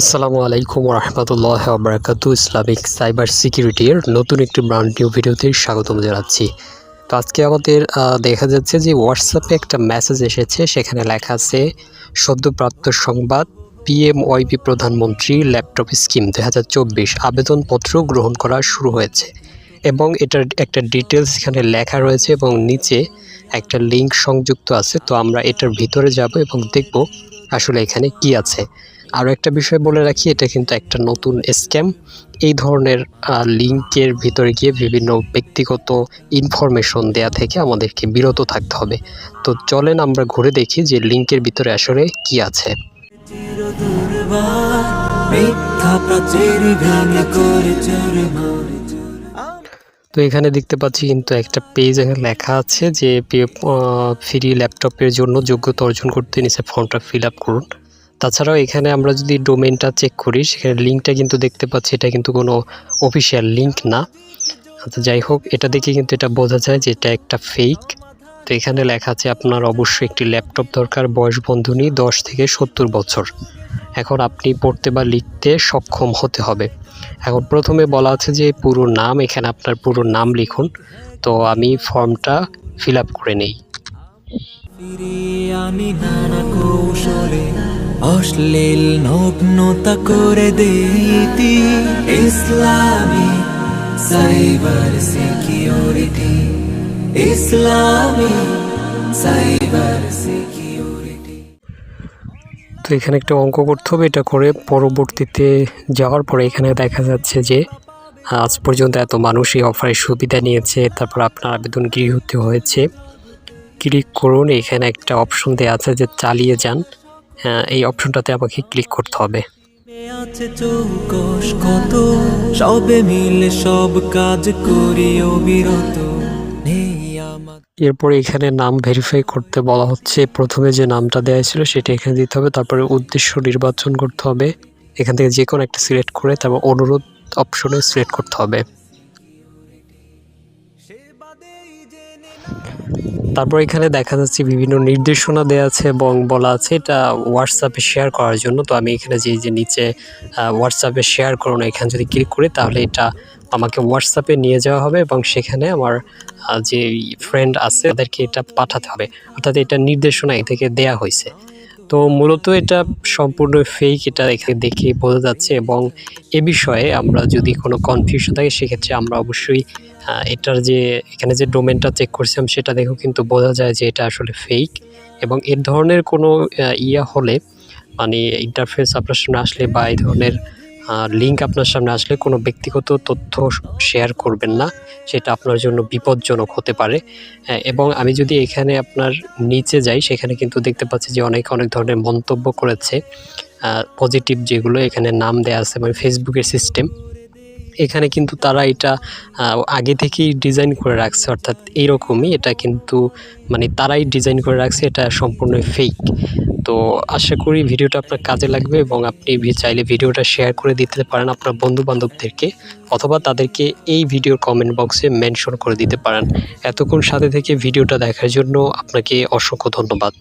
আসসালামু আলাইকুম রহমতুল্লাহ বারাকাতু ইসলামিক সাইবার সিকিউরিটির নতুন একটি ব্র্যান্ড নিউ ভিডিওতে স্বাগতম জানাচ্ছি। তো আজকে আমাদের দেখা যাচ্ছে যে হোয়াটসঅ্যাপে একটা মেসেজ এসেছে, সেখানে লেখা আছে, সদ্যপ্রাপ্ত সংবাদ পিএম ওয়াইপি প্রধানমন্ত্রী ল্যাপটপ স্কিম দু হাজার চব্বিশ আবেদনপত্র গ্রহণ করা শুরু হয়েছে। এবং এটার একটা ডিটেলস এখানে লেখা রয়েছে এবং নিচে একটা লিংক সংযুক্ত আছে। তো আমরা এটার ভিতরে যাব এবং দেখব আসলে এখানে কি আছে। আরও একটা বিষয় বলে রাখি, এটা কিন্তু একটা নতুন স্ক্যাম এই ধরনের লিঙ্কের ভিতরে গিয়ে বিভিন্ন ব্যক্তিগত ইনফরমেশন দেয়া থেকে আমাদেরকে বিরত থাকতে হবে। তো চলেন আমরা ঘুরে দেখি যে লিঙ্কের ভিতরে আসলে কি আছে। তো এখানে দেখতে পাচ্ছি কিন্তু একটা পেজ এখানে লেখা আছে যে ফ্রি ল্যাপটপের জন্য যোগ্যতা অর্জন করতে নিচে ফর্মটা ফিল আপ করুন। তাছাড়াও এখানে আমরা যদি ডোমেনটা চেক করি, সেখানে লিঙ্কটা কিন্তু দেখতে পাচ্ছি, এটা কিন্তু কোনো অফিসিয়াল লিঙ্ক না। আচ্ছা যাই হোক, এটা দেখে কিন্তু এটা বোঝা যায় যে এটা একটা ফেক তো এখানে লেখা আছে, আপনার অবশ্যই একটি ল্যাপটপ দরকার, বয়স বন্ধনী দশ থেকে সত্তর বছর। এখন আপনি পড়তে বা লিখতে সক্ষম হতে হবে। এখন প্রথমে বলা আছে যে পুরো নাম, এখানে আপনার পুরো নাম লিখুন। তো আমি ফর্মটা ফিল করে নেই। অশ্লীল নগ্নতা করে দিতি ইসলামী সাইবার সিকিউরিটি। ইসলামী সাইবার তো এখানে একটা অঙ্ক করতে হবে, এটা করে পরবর্তীতে যাওয়ার পরে এখানে দেখা যাচ্ছে যে, আজ পর্যন্ত এত মানুষ এই অফারের সুবিধা নিয়েছে, তারপর আপনার আবেদন গৃহীত হয়েছে। ক্লিক করুন, এখানে একটা অপশন দেওয়া আছে যে চালিয়ে যান। এই অপশনটাতে আমাকে ক্লিক করতে হবে। আছে চৌকশ কত সবে মিলে সব কাজ করি অবিরত এরপরে এখানে নাম ভেরিফাই করতে বলা হচ্ছে। প্রথমে যে নামটা দেওয়া ছিল সেটা এখানে দিতে হবে। তারপরে উদ্দেশ্য নির্বাচন করতে হবে। এখান থেকে যে কোনো একটা সিলেক্ট করে তারপর অনুরোধ অপশনে সিলেক্ট করতে হবে। তারপর এখানে দেখা যাচ্ছে বিভিন্ন নির্দেশনা দেওয়া আছে এবং বলা আছে এটা হোয়াটসঅ্যাপে শেয়ার করার জন্য। তো আমি এখানে যে যে নিচে হোয়াটসঅ্যাপে শেয়ার করুন, এখানে যদি ক্লিক করি তাহলে এটা আমাকে হোয়াটসঅ্যাপে নিয়ে যাওয়া হবে এবং সেখানে আমার যে ফ্রেন্ড আছে তাদেরকে এটা পাঠাতে হবে। অর্থাৎ এটা নির্দেশনা এ থেকে দেয়া হয়েছে। তো মূলত এটা সম্পূর্ণ ফেক এটা এখানে দেখে বোঝা যাচ্ছে এবং এ বিষয়ে আমরা যদি কোনো কনফিউশন থাকে, সেক্ষেত্রে আমরা অবশ্যই এটার যে, এখানে যে ডোমেনটা চেক করছিলাম, সেটা দেখেও কিন্তু বোঝা যায় যে এটা আসলে ফেক এবং এর ধরনের কোনো ইয়া হলে মানে ইন্টারফেস আপনার সামনে আসলে বা এই ধরনের লিঙ্ক আপনার সামনে আসলে কোনো ব্যক্তিগত তথ্য শেয়ার করবেন না সেটা আপনার জন্য বিপজ্জনক হতে পারে। হ্যাঁ, এবং আমি যদি এখানে আপনার নিচে যাই সেখানে কিন্তু দেখতে পাচ্ছি যে অনেক অনেক ধরনের মন্তব্য করেছে। পজিটিভ যেগুলো এখানে নাম দেওয়া আছে মানে ফেসবুকের সিস্টেম এখানে কিন্তু তারা এটা আগে থেকেই ডিজাইন করে রাখছে অর্থাৎ এইরকমই এটা কিন্তু মানে তারাই ডিজাইন করে রাখছে এটা সম্পূর্ণ ফেক তো আশা করি ভিডিওটা আপনার কাজে লাগবে এবং আপনি চাইলে ভিডিওটা শেয়ার করে দিতে পারেন আপনার বন্ধু বান্ধবদেরকে অথবা তাদেরকে এই ভিডিওর কমেন্ট বক্সে মেনশন করে দিতে পারেন। এতক্ষণ সাথে থেকে ভিডিওটা দেখার জন্য আপনাকে অসংখ্য ধন্যবাদ।